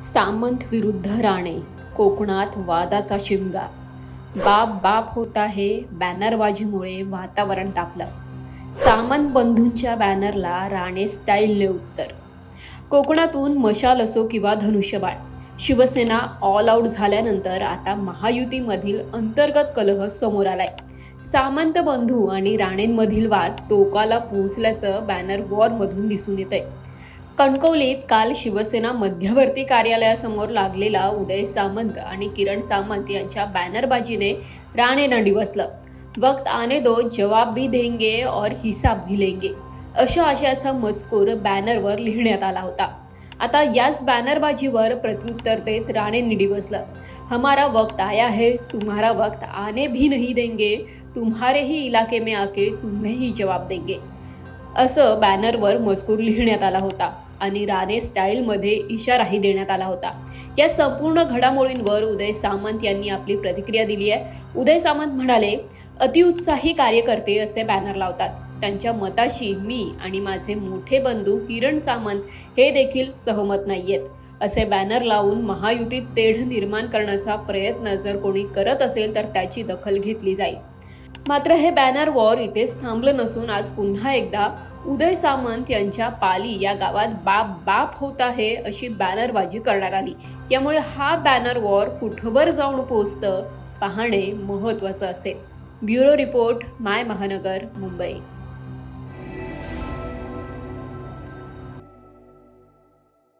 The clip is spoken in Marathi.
सामंत विरुद्ध राणे कोकणात वादाचा शिमगा. बाप बाप होत आहे बॅनरबाजीमुळे वातावरण तापलं. सामंत बंधूंच्या बॅनरला राणे स्टाईलने उत्तर. कोकणातून मशाल असो किंवा धनुष्यबाण शिवसेना ऑल आऊट झाल्यानंतर आता महायुतीमधील अंतर्गत कलह समोर आलाय. सामंत बंधू आणि राणेंमधील वाद टोकाला पोहोचल्याचं बॅनर वॉरमधून दिसून येत आहे कणकवलीत काल शिवसेना मध्यवर्ती कार्यालयासमोर लागलेला उदय सामंत आणि किरण सामंत यांच्या बॅनरबाजीने राणेनं डिवसलं. वक्त आने दो जवाब भी देंगे और हिसाब भी लेंगे. अशा आशयाचा मजकूर बॅनरवर लिहिण्यात आला होता. आता याच बॅनरबाजीवर प्रत्युत्तर देत राणेंनी डिवसलं. हमारा वक्त आया है तुम्हारा वक्त आने भी नहीं देंगे तुम्हारे ही इलाके में आके तुम्हेही जवाब देंगे. असं बॅनरवर मजकूर लिहिण्यात आला होता. आणि राणे स्टाईलमध्ये इशाराही देण्यात आला होता. या संपूर्ण घडामोडींवर उदय सामंत यांनी आपली प्रतिक्रिया दिली आहे. उदय सामंत म्हणाले अतिउत्साही कार्यकर्ते असे बॅनर लावतात. त्यांच्या मताशी मी आणि माझे मोठे बंधू किरण सामंत हे देखील सहमत नाहीयेत. असे बॅनर लावून महायुतीत तेढ निर्माण करण्याचा प्रयत्न जर कोणी करत असेल तर त्याची दखल घेतली जाईल. मात्र हे बॅनर वॉर इथेच थांबलं नसून आज पुन्हा एकदा उदय सामंत यांच्या पाली या गावात बाप बाप होत आहे अशी बॅनरबाजी करण्यात आली. त्यामुळे हा बॅनर वॉर कुठवर जाऊन पोचतं पाहणे महत्त्वाचं असेल. ब्युरो रिपोर्ट माय महानगर मुंबई.